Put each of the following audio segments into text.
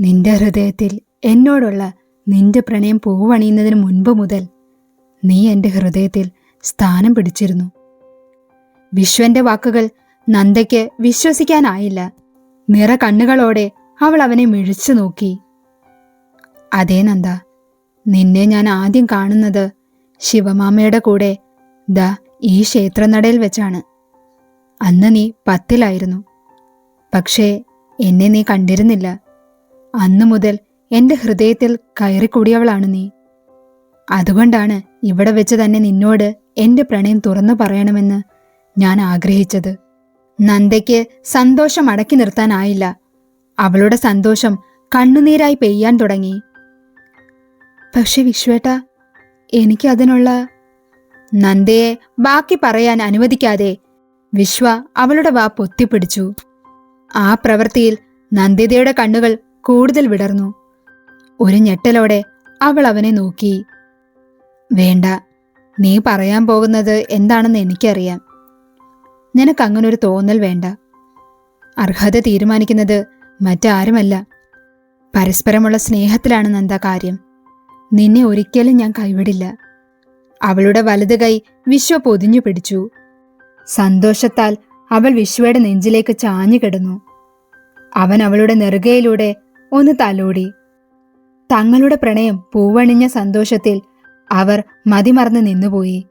നിന്റെ ഹൃദയത്തിൽ എന്നോടുള്ള നിന്റെ പ്രണയം പൂവണിയുന്നതിന് മുൻപ് മുതൽ നീ എന്റെ ഹൃദയത്തിൽ സ്ഥാനം പിടിച്ചിരുന്നു. വിശ്വന്റെ വാക്കുകൾ നന്ദയ്ക്ക് വിശ്വസിക്കാനായില്ല. നിറ കണ്ണുകളോടെ അവൾ അവനെ മിഴിച്ചു നോക്കി. അതേ നന്ദ നിന്നെ ഞാൻ ആദ്യം കാണുന്നത് ശിവമാമയുടെ കൂടെ ദാ ഈ ക്ഷേത്രനടയിൽ വെച്ചാണ്. അന്ന് നീ പത്തിലായിരുന്നു. പക്ഷേ എന്നെ നീ കണ്ടിരുന്നില്ല. അന്നു മുതൽ എന്റെ ഹൃദയത്തിൽ കയറിക്കൂടിയവളാണ് നീ. അതുകൊണ്ടാണ് ഇവിടെ വെച്ച് തന്നെ നിന്നോട് എന്റെ പ്രണയം തുറന്നു പറയണമെന്ന് ഞാൻ ആഗ്രഹിച്ചത്. നന്ദയ്ക്ക് സന്തോഷം അടക്കി നിർത്താനായില്ല അവളുടെ സന്തോഷം കണ്ണുനീരായി പെയ്യാൻ തുടങ്ങി. പക്ഷെ വിശ്വേട്ട എനിക്ക് അതിനുള്ള നന്ദയെ ബാക്കി പറയാൻ അനുവദിക്കാതെ വിശ്വ അവളുടെ വാ പൊത്തിപ്പിടിച്ചു. ആ പ്രവൃത്തിയിൽ നന്ദിതയുടെ കണ്ണുകൾ കൂടുതൽ വിടർന്നു. ഒരു ഞെട്ടലോടെ അവൾ അവനെ നോക്കി. വേണ്ട നീ പറയാൻ പോകുന്നത് എന്താണെന്ന് എനിക്കറിയാം. നിനക്ക് അങ്ങനൊരു തോന്നൽ വേണ്ട. അർഹത തീരുമാനിക്കുന്നത് മറ്റാരുമല്ല. പരസ്പരമുള്ള സ്നേഹത്തിലാണ് നന്ദാ കാര്യം. നിന്നെ ഒരിക്കലും ഞാൻ കൈവിടില്ല. അവളുടെ വലത് കൈ വിശ്വ പൊതിഞ്ഞു പിടിച്ചു. സന്തോഷത്താൽ അവൾ വിശ്വയുടെ നെഞ്ചിലേക്ക് ചാഞ്ഞു കിടന്നു. അവൻ അവളുടെ നെറുകയിലൂടെ ഒന്ന് തലോടി. തങ്ങളുടെ പ്രണയം പൂവണിഞ്ഞ സന്തോഷത്തിൽ അവർ മതിമറന്ന് നിന്നുപോയി.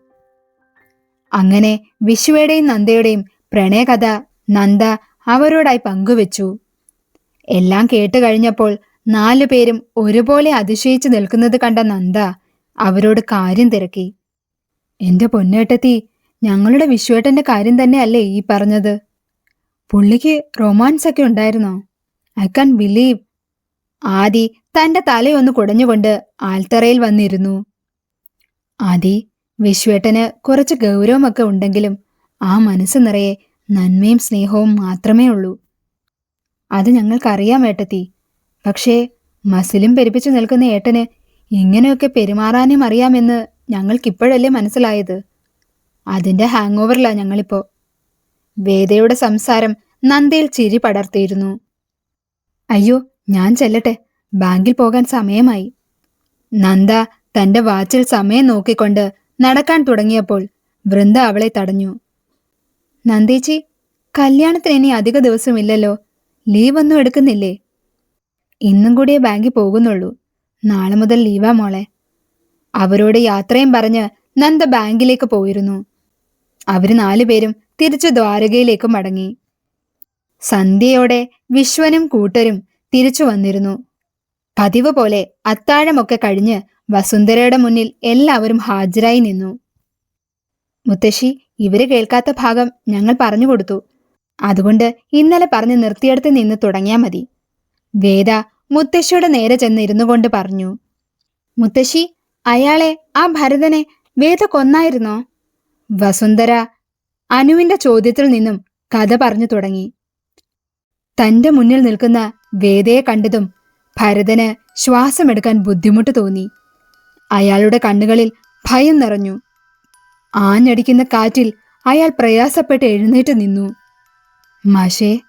അങ്ങനെ വിശ്വയുടെയും നന്ദയുടെയും പ്രണയകഥ നന്ദ അവരോടായി പങ്കുവെച്ചു. എല്ലാം കേട്ട് കഴിഞ്ഞപ്പോൾ നാലു പേരും ഒരുപോലെ അതിശയിച്ചു നിൽക്കുന്നത് കണ്ട നന്ദ അവരോട് കാര്യം തിരക്കി. എന്റെ പൊന്നേട്ടത്തി ഞങ്ങളുടെ വിശ്വേട്ടന്റെ കാര്യം തന്നെയല്ലേ ഈ പറഞ്ഞത്? പുള്ളിക്ക് റൊമാൻസ് ഒക്കെ ഉണ്ടായിരുന്നോ? ഐ കാൻ ബിലീവ് ആദി തന്റെ തലയൊന്ന് കുടഞ്ഞുകൊണ്ട് ആൽത്തറയിൽ വന്നിരുന്നു. ആദി വിശ്വേട്ടന് കുറച്ച് ഗൗരവമൊക്കെ ഉണ്ടെങ്കിലും ആ മനസ്സ് നിറയെ നന്മയും സ്നേഹവും മാത്രമേ ഉള്ളൂ. അത് ഞങ്ങൾക്കറിയാം ഏട്ടത്തി. പക്ഷേ മസിലും പെരുപ്പിച്ചു നിൽക്കുന്ന ഏട്ടന് ഇങ്ങനെയൊക്കെ പെരുമാറാനും അറിയാമെന്ന് ഞങ്ങൾക്കിപ്പോഴല്ലേ മനസ്സിലായത്? അതിന്റെ ഹാങ് ഓവറിലാ ഞങ്ങളിപ്പോ. വേദയുടെ സംസാരം നന്ദയിൽ ചിരി പടർത്തിയിരുന്നു. അയ്യോ ഞാൻ ചെല്ലട്ടെ. ബാങ്കിൽ പോകാൻ സമയമായി. നന്ദ തന്റെ വാച്ചിൽ സമയം നോക്കിക്കൊണ്ട് നടക്കാൻ തുടങ്ങിയപ്പോൾ വൃന്ദ അവളെ തടഞ്ഞു. നന്ദേച്ചി കല്യാണത്തിന് ഇനി അധിക ദിവസമില്ലല്ലോ. ലീവ് ഒന്നും എടുക്കുന്നില്ലേ? ഇന്നും കൂടിയേ ബാങ്കിൽ പോകുന്നുള്ളൂ. നാളെ മുതൽ ലീവാ മോളെ. അവരോട് യാത്രയും പറഞ്ഞ് നന്ദ ബാങ്കിലേക്ക് പോയിരുന്നു. അവർ നാലുപേരും തിരിച്ചു ദ്വാരകയിലേക്ക് മടങ്ങി. സന്ധ്യയോടെ വിശ്വനും കൂട്ടരും തിരിച്ചു വന്നിരുന്നു. പതിവ് പോലെ അത്താഴമൊക്കെ കഴിഞ്ഞ് വസുന്ധരയുടെ മുന്നിൽ എല്ലാവരും ഹാജരായി നിന്നു. മുത്തശ്ശി ഇവർ കേൾക്കാത്ത ഭാഗം ഞങ്ങൾ പറഞ്ഞു കൊടുത്തു. അതുകൊണ്ട് ഇന്നലെ പറഞ്ഞ് നിർത്തിയെടുത്ത് നിന്ന് തുടങ്ങിയാ മതി. വേദ മുത്തശ്ശിയുടെ നേരെ ചെന്ന് ഇരുന്നു കൊണ്ട് പറഞ്ഞു. മുത്തശ്ശി അയാളെ ആ ഭരതനെ വേദ കൊന്നായിരുന്നോ? വസുന്ധര അനുവിന്റെ ചോദ്യത്തിൽ നിന്നും കഥ പറഞ്ഞു തുടങ്ങി. തന്റെ മുന്നിൽ നിൽക്കുന്ന വേദയെ കണ്ടതും ഭരതന് ശ്വാസമെടുക്കാൻ ബുദ്ധിമുട്ട് തോന്നി. അയാളുടെ കണ്ണുകളിൽ ഭയം നിറഞ്ഞു. ആഞ്ഞടിക്കുന്ന കാറ്റിൽ അയാൾ പ്രയാസപ്പെട്ട് എഴുന്നേറ്റ് നിന്നു. മാഷേ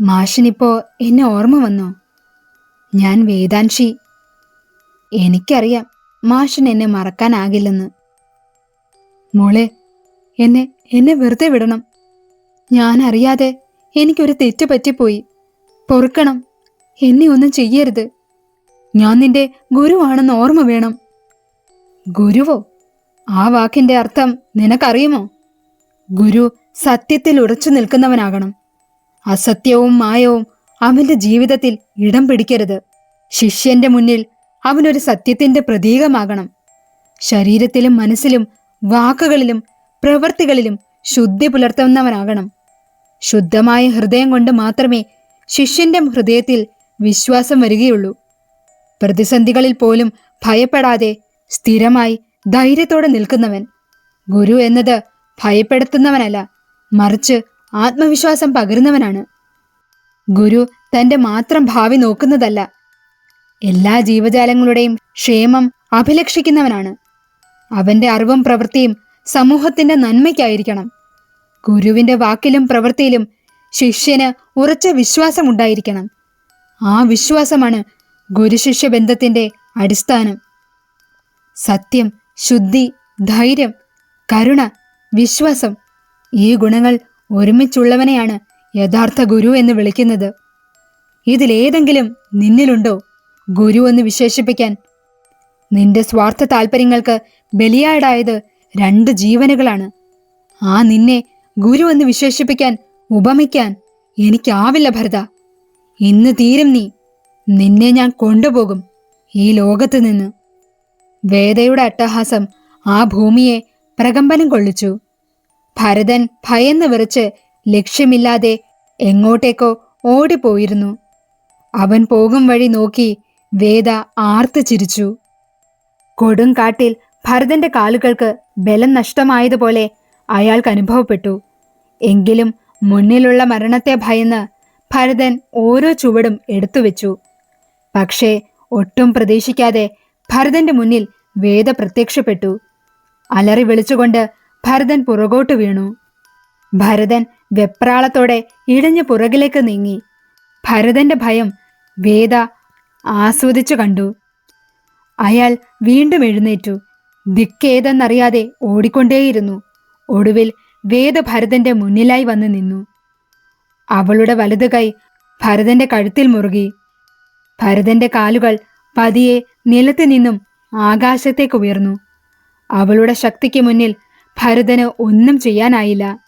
മാഷിനിപ്പോ എന്നെ ഓർമ്മ വന്നോ? ഞാൻ വേദാൻഷി എനിക്കറിയാം മാഷിന് എന്നെ മറക്കാനാകില്ലെന്ന്. മോളെ എന്നെ എന്നെ വെറുതെ വിടണം. ഞാൻ അറിയാതെ എനിക്കൊരു തെറ്റ് പറ്റിപ്പോയി. പൊറുക്കണം. എന്നെ ഒന്നും ചെയ്യരുത്. ഞാൻ നിന്റെ ഗുരുവാണെന്ന് ഓർമ്മ വേണം. ഗുരുവോ? ആ വാക്കിന്റെ അർത്ഥം നിനക്കറിയുമോ? ഗുരു സത്യത്തിൽ ഉറച്ചു നിൽക്കുന്നവനാകണം. അസത്യവും മായവും അവന്റെ ജീവിതത്തിൽ ഇടം പിടിക്കരുത്. ശിഷ്യന്റെ മുന്നിൽ അവനൊരു സത്യത്തിന്റെ പ്രതീകമാകണം. ശരീരത്തിലും മനസ്സിലും വാക്കുകളിലും പ്രവൃത്തികളിലും ശുദ്ധി പുലർത്തുന്നവനാകണം. ശുദ്ധമായ ഹൃദയം കൊണ്ട് മാത്രമേ ശിഷ്യന്റെ ഹൃദയത്തിൽ വിശ്വാസം വരികയുള്ളൂ. പ്രതിസന്ധികളിൽ പോലും ഭയപ്പെടാതെ സ്ഥിരമായി ധൈര്യത്തോടെ നിൽക്കുന്നവൻ. ഗുരു എന്നത് ഭയപ്പെടുത്തുന്നവനല്ല മറിച്ച് ആത്മവിശ്വാസം പകരുന്നവനാണ്. ഗുരു തന്റെ മാത്രം ഭാവി നോക്കുന്നതല്ല എല്ലാ ജീവജാലങ്ങളുടെയും ക്ഷേമം അഭിലഷിക്കുന്നവനാണ് അവന്റെ അറിവും പ്രവൃത്തിയും സമൂഹത്തിന്റെ നന്മയ്ക്കായിരിക്കണം. ഗുരുവിന്റെ വാക്കിലും പ്രവൃത്തിയിലും ശിഷ്യന് ഉറച്ച വിശ്വാസമുണ്ടായിരിക്കണം. ആ വിശ്വാസമാണ് ഗുരുശിഷ്യ ബന്ധത്തിന്റെ അടിസ്ഥാനം. സത്യം ശുദ്ധി ധൈര്യം കരുണ വിശ്വാസം ഈ ഗുണങ്ങൾ ഒരുമിച്ചുള്ളവനെയാണ് യഥാർത്ഥ ഗുരു എന്ന് വിളിക്കുന്നത്. ഇതിലേതെങ്കിലും നിന്നിലുണ്ടോ ഗുരു എന്ന് വിശേഷിപ്പിക്കാൻ? നിന്റെ സ്വാർത്ഥ താല്പര്യങ്ങൾക്ക് ബലിയാടായത് രണ്ട് ജീവനുകളാണ്. ആ നിന്നെ ഗുരു എന്ന് വിശേഷിപ്പിക്കാൻ ഉപമിക്കാൻ എനിക്കാവില്ല ഭരത. ഇന്ന് തീരും നീ. നിന്നെ ഞാൻ കൊണ്ടുപോകും ഈ ലോകത്ത് നിന്ന്. വേദയുടെ അട്ടഹാസം ആ ഭൂമിയെ പ്രകമ്പനം കൊള്ളിച്ചു. ഭരതൻ ഭയന്ന് വിറച്ച് ലക്ഷ്യമില്ലാതെ എങ്ങോട്ടേക്കോ ഓടിപ്പോയിരുന്നു. അവൻ പോകും വഴി നോക്കി വേദ ആർത്ത് ചിരിച്ചു. കൊടുങ്കാട്ടിൽ ഭരതന്റെ കാലുകൾക്ക് ബലം നഷ്ടമായതുപോലെ അയാൾക്ക് അനുഭവപ്പെട്ടു. എങ്കിലും മുന്നിലുള്ള മരണത്തെ ഭയന്ന് ഭരതൻ ഓരോ ചുവടും എടുത്തുവെച്ചു പക്ഷേ ഒട്ടും പ്രതീക്ഷിക്കാതെ ഭരതന്റെ മുന്നിൽ വേദ പ്രത്യക്ഷപ്പെട്ടു. അലറി വിളിച്ചുകൊണ്ട് ഭരതൻ പുറകോട്ട് വീണു. ഭരതൻ വെപ്രാളത്തോടെ ഇഴഞ്ഞു പുറകിലേക്ക് നീങ്ങി. ഭരതന്റെ ഭയം വേദ ആസ്വദിച്ചു കണ്ടു. അയാൾ വീണ്ടും എഴുന്നേറ്റു. ദിക്കേതെന്നറിയാതെ ഓടിക്കൊണ്ടേയിരുന്നു. ഒടുവിൽ വേദ ഭരതന്റെ മുന്നിലായി വന്നു നിന്നു. അവളുടെ വലതു കൈ ഭരതന്റെ കഴുത്തിൽ മുറുകി. ഭരതന്റെ കാലുകൾ പതിയെ നിലത്ത് നിന്നും ആകാശത്തേക്ക് ഉയർന്നു. അവളുടെ ശക്തിക്ക് മുന്നിൽ ഭരതന് ഒന്നും ചെയ്യാനായില്ല.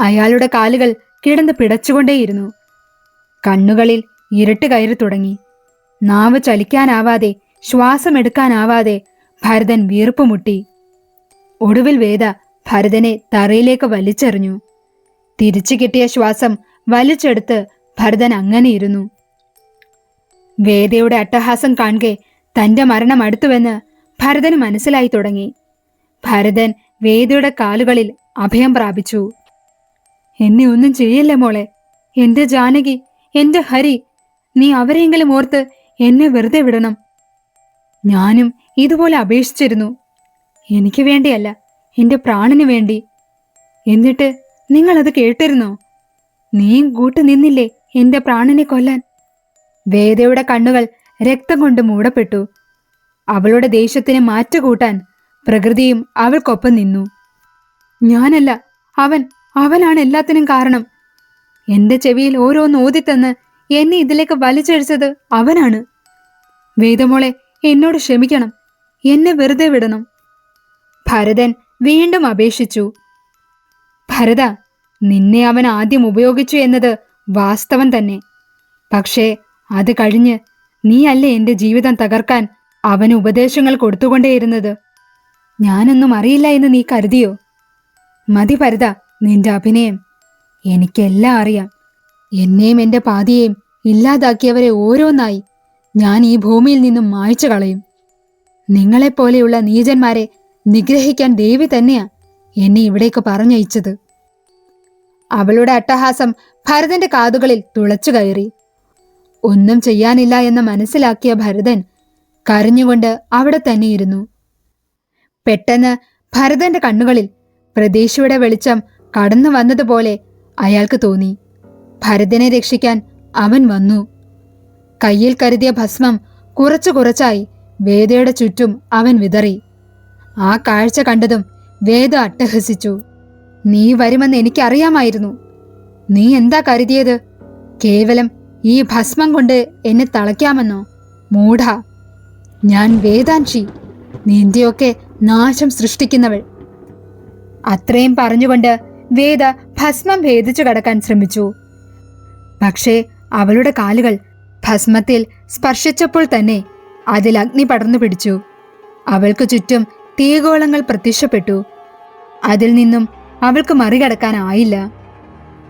അയാളുടെ കാലുകൾ കിടന്ന് പിടച്ചുകൊണ്ടേയിരുന്നു. കണ്ണുകളിൽ ഇരുട്ട് കയറി തുടങ്ങി. നാവ് ചലിക്കാനാവാതെ ശ്വാസമെടുക്കാനാവാതെ ഭരതൻ വീർപ്പുമുട്ടി ഒടുവിൽ വേദ ഭരതനെ തറയിലേക്ക് വലിച്ചെറിഞ്ഞു. തിരിച്ചു കിട്ടിയ ശ്വാസം വലിച്ചെടുത്ത് ഭരതൻ അങ്ങനെ ഇരുന്നു. വേദയുടെ അട്ടഹാസം കാണെ തന്റെ മരണം അടുത്തുവെന്ന് ഭരതന് മനസ്സിലായി തുടങ്ങി. ഭരതൻ വേദയുടെ കാലുകളിൽ അഭയം പ്രാപിച്ചു. എന്നെ ഒന്നും ചെയ്യില്ല മോളെ? എന്റെ ജാനകി എന്റെ ഹരി നീ അവരെയെങ്കിലും ഓർത്ത് എന്നെ വെറുതെ വിടണം. ഞാനും ഇതുപോലെ അപേക്ഷിച്ചിരുന്നു. എനിക്ക് വേണ്ടിയല്ല. എന്റെ പ്രാണന് വേണ്ടി. എന്നിട്ട് നിങ്ങൾ അത് കേട്ടിരുന്നോ? നീയും കൂട്ടു നിന്നില്ലേ എന്റെ പ്രാണനെ കൊല്ലാൻ? വേദയുടെ കണ്ണുകൾ രക്തം കൊണ്ട് മൂടപ്പെട്ടു. അവളുടെ ദേഷ്യത്തിന് മാറ്റുകൂട്ടാൻ പ്രകൃതിയും അവൾക്കൊപ്പം നിന്നു. ഞാനല്ല അവൻ അവനാണ് എല്ലാത്തിനും കാരണം. എന്റെ ചെവിയിൽ ഓരോന്ന് ഓതിത്തന്ന് എന്നെ ഇതിലേക്ക് വലിച്ചഴിച്ചത് അവനാണ്. വേദമോളെ എന്നോട് ക്ഷമിക്കണം. എന്നെ വെറുതെ വിടണം. ഭരതൻ വീണ്ടും അപേക്ഷിച്ചു. ഭരത നിന്നെ അവൻ ആദ്യം ഉപയോഗിച്ചു എന്നത് വാസ്തവം തന്നെ. പക്ഷേ അത് കഴിഞ്ഞ് നീയല്ലേ എന്റെ ജീവിതം തകർക്കാൻ അവന് ഉപദേശങ്ങൾ കൊടുത്തുകൊണ്ടേയിരുന്നത്? ഞാനൊന്നും അറിയില്ല എന്ന് നീ കരുതിയോ? മതി ഭരത നിന്റെ അഭിനയം. എനിക്കെല്ലാം അറിയാം. എന്നെയും എന്റെ പാതിയെയും ഇല്ലാതാക്കിയവരെ ഓരോന്നായി ഞാൻ ഈ ഭൂമിയിൽ നിന്നും മായ്ച്ചു കളയും. നിങ്ങളെപ്പോലെയുള്ള നീചന്മാരെ നിഗ്രഹിക്കാൻ ദേവി തന്നെയാ എന്നെ ഇവിടേക്ക് പറഞ്ഞയച്ചത്. അവളുടെ അട്ടഹാസം ഭരതന്റെ കാതുകളിൽ തുളച്ചു കയറി. ഒന്നും ചെയ്യാനില്ല എന്ന് മനസ്സിലാക്കിയ ഭരതൻ കരഞ്ഞുകൊണ്ട് അവിടെ തന്നെ ഇരുന്നു പെട്ടെന്ന് ഭരതന്റെ കണ്ണുകളിൽ പ്രതീക്ഷയുടെ വെളിച്ചം കടന്നു വന്നതുപോലെ അയാൾക്ക് തോന്നി. ഭരതനെ രക്ഷിക്കാൻ അവൻ വന്നു. കയ്യിൽ കരുതിയ ഭസ്മം കുറച്ചു കുറച്ചായി വേദയുടെ ചുറ്റും അവൻ വിതറി. ആ കാഴ്ച കണ്ടതും വേദ അട്ടഹസിച്ചു. നീ വരുമെന്ന് എനിക്കറിയാമായിരുന്നു. നീ എന്താ കരുതിയത്? കേവലം ഈ ഭസ്മം കൊണ്ട് എന്നെ തളയ്ക്കാമെന്നോ? മൂഢ. ഞാൻ വേദാൻഷി നിന്റെയൊക്കെ നാശം സൃഷ്ടിക്കുന്നവൾ. അത്രയും പറഞ്ഞുകൊണ്ട് വേദ ഭസ്മം ഭേദിച്ചു കടക്കാൻ ശ്രമിച്ചു. പക്ഷേ അവളുടെ കാലുകൾ ഭസ്മത്തിൽ സ്പർശിച്ചപ്പോൾ തന്നെ അതിൽ അഗ്നി പടർന്നു പിടിച്ചു. അവൾക്ക് ചുറ്റും തീഗോളങ്ങൾ പ്രത്യക്ഷപ്പെട്ടു. അതിൽ നിന്നും അവൾക്ക് മറികടക്കാനായില്ല.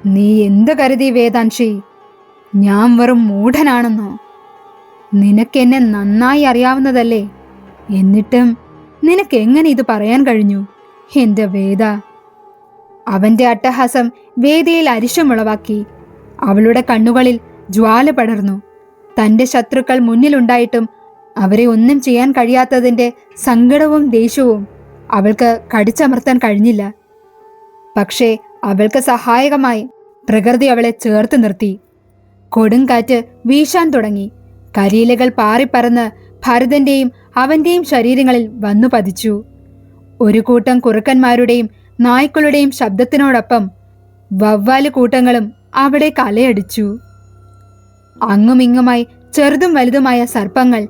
നീ എന്ത് കരുതി വേദാൻഷി ഞാൻ വെറും മൂഢനാണെന്നോ? നിനക്കെന്നെ നന്നായി അറിയാവുന്നതല്ലേ? എന്നിട്ടും നിനക്ക് എങ്ങനെ ഇത് പറയാൻ കഴിഞ്ഞു? എന്റെ വേദ. അവന്റെ അട്ടഹാസം വേദയിൽ അരിശമുളവാക്കി അവളുടെ കണ്ണുകളിൽ ജ്വാല പടർന്നു. തന്റെ ശത്രുക്കൾ മുന്നിലുണ്ടായിട്ടും അവരെ ഒന്നും ചെയ്യാൻ കഴിയാത്തതിന്റെ സങ്കടവും ദേഷ്യവും അവൾക്ക് കടിച്ചമർത്താൻ കഴിഞ്ഞില്ല. പക്ഷേ അവൾക്ക് സഹായകമായി പ്രകൃതി അവളെ ചേർത്ത് നിർത്തി. കൊടുങ്കാറ്റ് വീശാൻ തുടങ്ങി. കരിയിലകൾ പാറിപ്പറന്ന് ഭരതന്റെയും അവന്റെയും ശരീരങ്ങളിൽ വന്നു പതിച്ചു. ഒരു കൂട്ടം കുറുക്കന്മാരുടെയും നായ്ക്കളുടെയും ശബ്ദത്തിനോടൊപ്പം വവ്വാൽ കൂട്ടങ്ങളും അവിടെ കലയടിച്ചു. അങ്ങുമിങ്ങുമായി ചെറുതും വലുതുമായ സർപ്പങ്ങൾ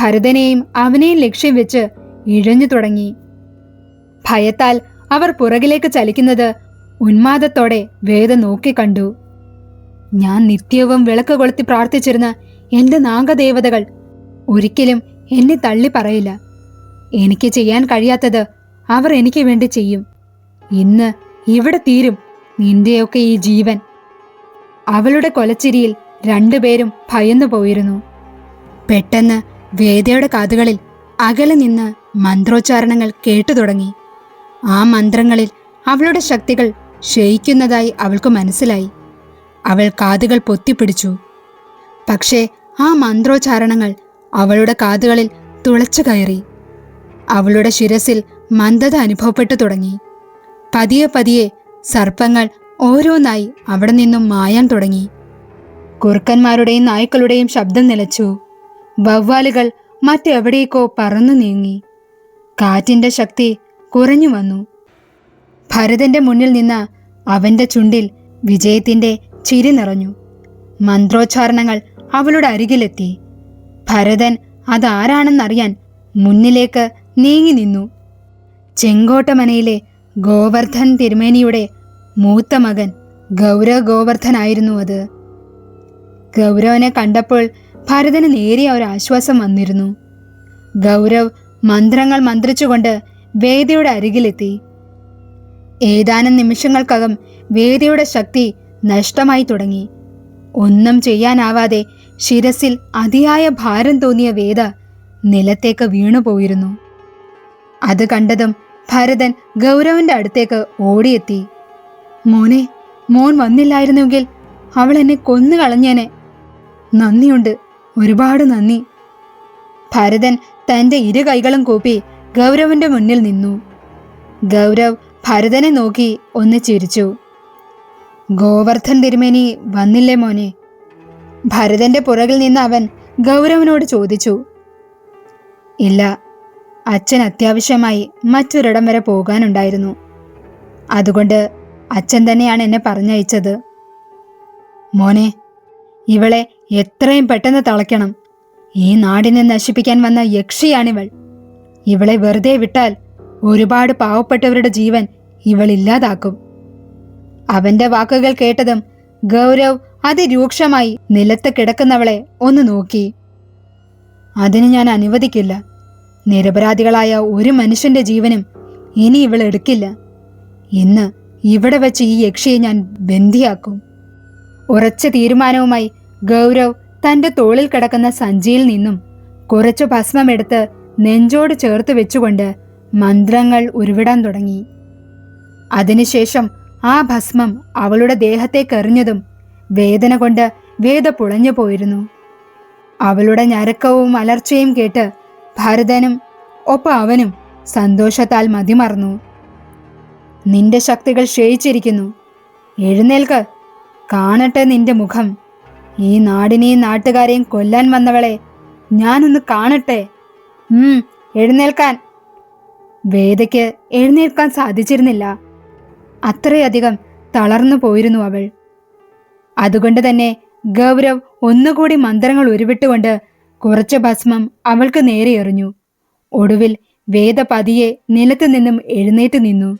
ഭരതനെയും അവനെയും ലക്ഷ്യം വെച്ച് ഇഴഞ്ഞു തുടങ്ങി. ഭയത്താൽ അവർ പുറകിലേക്ക് ചലിക്കുന്നത് ഉന്മാദത്തോടെ വേദ നോക്കിക്കണ്ടു ഞാൻ നിത്യവും വിളക്ക് കൊളുത്തി പ്രാർത്ഥിച്ചിരുന്ന എന്റെ നാഗദേവതകൾ ഒരിക്കലും എന്നെ തള്ളി പറയില്ല. എനിക്ക് ചെയ്യാൻ കഴിയാത്തത് അവർ എനിക്ക് വേണ്ടി ചെയ്യും. ഇന്ന് ഇവിടെ തീരും നിന്റെയൊക്കെ ഈ ജീവൻ. അവളുടെ കൊലച്ചിരിയിൽ രണ്ടുപേരും ഭയന്നു പോയിരുന്നു പെട്ടെന്ന് വേദയുടെ കാതുകളിൽ അകലെ നിന്ന് മന്ത്രോച്ചാരണങ്ങൾ കേട്ടു തുടങ്ങി. ആ മന്ത്രങ്ങളിൽ അവളുടെ ശക്തികൾ ക്ഷയിക്കുന്നതായി അവൾക്ക് മനസ്സിലായി. അവൾ കാതുകൾ പൊത്തിപ്പിടിച്ചു. പക്ഷേ ആ മന്ത്രോച്ചാരണങ്ങൾ അവളുടെ കാതുകളിൽ തുളച്ചു കയറി. അവളുടെ ശിരസിൽ മന്ദത അനുഭവപ്പെട്ടു തുടങ്ങി. പതിയെ പതിയെ സർപ്പങ്ങൾ ഓരോന്നായി അവിടെ നിന്നും മായാൻ തുടങ്ങി. കുറുക്കന്മാരുടെയും നായ്ക്കളുടെയും ശബ്ദം നിലച്ചു. വവ്വാലുകൾ മറ്റെവിടേക്കോ പറന്നു നീങ്ങി. കാറ്റിന്റെ ശക്തി കുറഞ്ഞു വന്നു. ഭരതന്റെ മുന്നിൽ നിന്ന് അവന്റെ ചുണ്ടിൽ വിജയത്തിന്റെ ചിരി നിറഞ്ഞു. മന്ത്രോച്ചാരണങ്ങൾ അവളുടെ അരികിലെത്തി. ഭരതൻ അതാരാണെന്നറിയാൻ മുന്നിലേക്ക് നീങ്ങി നിന്നു. ചെങ്കോട്ടമനയിലെ ഗോവർദ്ധൻ തിരുമേനിയുടെ മൂത്ത മകൻ ഗൗരവ ഗോവർദ്ധനായിരുന്നു അത്. ഗൗരവനെ കണ്ടപ്പോൾ ഭരതന് നേരിയ ഒരു ആശ്വാസം വന്നിരുന്നു. ഗൗരവ് മന്ത്രങ്ങൾ മന്ത്രിച്ചുകൊണ്ട് വേദിയുടെ അരികിലെത്തി. ഏതാനും നിമിഷങ്ങൾക്കകം വേദിയുടെ ശക്തി നഷ്ടമായി തുടങ്ങി. ഒന്നും ചെയ്യാനാവാതെ ശിരസിൽ അതിയായ ഭാരം തോന്നിയ വേദ നിലത്തേക്ക് വീണുപോയിരുന്നു. അത് കണ്ടതും ഭരതൻ ഗൗരവന്റെ അടുത്തേക്ക് ഓടിയെത്തി. മോനെ മോൻ വന്നില്ലായിരുന്നെങ്കിൽ അവൾ എന്നെ കൊന്നു കളഞ്ഞേനെ നന്ദിയുണ്ട് ഒരുപാട് നന്ദി. ഭരതൻ തന്റെ ഇരു കൈകളും കൂപ്പി ഗൗരവന്റെ മുന്നിൽ നിന്നു. ഗൗരവ് ഭരതനെ നോക്കി ഒന്ന് ചിരിച്ചു. ഗോവർദ്ധൻ തിരുമേനി വന്നില്ലേ മോനെ? ഭരതന്റെ പുറകിൽ നിന്ന് അവൻ ഗൗരവനോട് ചോദിച്ചു. ഇല്ല അച്ഛൻ അത്യാവശ്യമായി മറ്റൊരിടം വരെ പോകാനുണ്ടായിരുന്നു. അതുകൊണ്ട് അച്ഛൻ തന്നെയാണ് എന്നെ പറഞ്ഞയച്ചത്. മോനെ ഇവളെ എത്രയും പെട്ടെന്ന് തളയ്ക്കണം. ഈ നാടിനെ നശിപ്പിക്കാൻ വന്ന യക്ഷിയാണിവൾ. ഇവളെ വെറുതെ വിട്ടാൽ ഒരുപാട് പാവപ്പെട്ടവരുടെ ജീവൻ ഇവൾ ഇല്ലാതാക്കും. അവന്റെ വാക്കുകൾ കേട്ടതും ഗൗരവ് അതിരൂക്ഷമായി നിലത്ത് കിടക്കുന്നവളെ ഒന്ന് നോക്കി. അതിന് ഞാൻ അനുവദിക്കില്ല. നിരപരാധികളായ ഒരു മനുഷ്യന്റെ ജീവനും ഇനി ഇവൾ എടുക്കില്ല. ഇന്ന് ഇവിടെ വെച്ച് ഈ യക്ഷിയെ ഞാൻ ബന്ധിയാക്കും. ഉറച്ച തീരുമാനവുമായി ഗൗരവ് തന്റെ തോളിൽ കിടക്കുന്ന സഞ്ചിയിൽ നിന്നും കുറച്ചു ഭസ്മമെടുത്ത് നെഞ്ചോട് ചേർത്ത് വെച്ചുകൊണ്ട് മന്ത്രങ്ങൾ ഉരുവിടാൻ തുടങ്ങി. അതിനുശേഷം ആ ഭസ്മം അവളുടെ ദേഹത്തേക്ക് എറിഞ്ഞതും വേദന കൊണ്ട് വേദ പുളഞ്ഞു പോയിരുന്നു. അവളുടെ ഞരക്കവും അലർച്ചയും കേട്ട് ഭരതനും ഒപ്പം അവനും സന്തോഷത്താൽ മതിമറന്നു. നിന്റെ ശക്തികൾ ക്ഷയിച്ചിരിക്കുന്നു. എഴുന്നേൽക്ക്. കാണട്ടെ നിന്റെ മുഖം. ഈ നാടിനെയും നാട്ടുകാരെയും കൊല്ലാൻ വന്നവളെ ഞാനൊന്ന് കാണട്ടെ? ഉം എഴുന്നേൽക്കാൻ. വേദയ്ക്ക് എഴുന്നേൽക്കാൻ സാധിച്ചിരുന്നില്ല. അത്രയധികം തളർന്നു പോയിരുന്നു അവൾ. അതുകൊണ്ട് തന്നെ ഗൗരവ് ഒന്നുകൂടി മന്ത്രങ്ങൾ ഉരുവിട്ടുകൊണ്ട് കുറച്ച് ഭസ്മം അവൾക്ക് നേരെ എറിഞ്ഞു. ഒടുവിൽ വേദ പതിയെ നിലത്തു നിന്നും എഴുന്നേറ്റ് നിന്നു.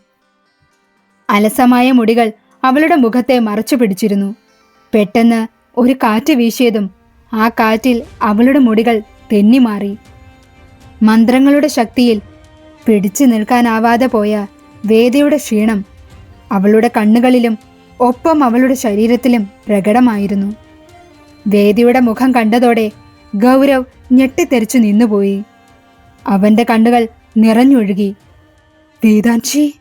അലസമായ മുടികൾ അവളുടെ മുഖത്തെ മറച്ചു പിടിച്ചിരുന്നു. പെട്ടെന്ന് ഒരു കാറ്റ് വീശിയതും ആ കാറ്റിൽ അവളുടെ മുടികൾ തെന്നിമാറി മന്ത്രങ്ങളുടെ ശക്തിയിൽ പിടിച്ചു നിൽക്കാനാവാതെ പോയ വേദയുടെ ക്ഷീണം അവളുടെ കണ്ണുകളിലും ഒപ്പം അവളുടെ ശരീരത്തിലും പ്രകടമായിരുന്നു. വേദിയുടെ മുഖം കണ്ടതോടെ ഗൗരവ് ഞെട്ടിത്തെറിച്ചു നിന്നുപോയി. അവന്റെ കണ്ണുകൾ നിറഞ്ഞൊഴുകി. വേദാൻഷി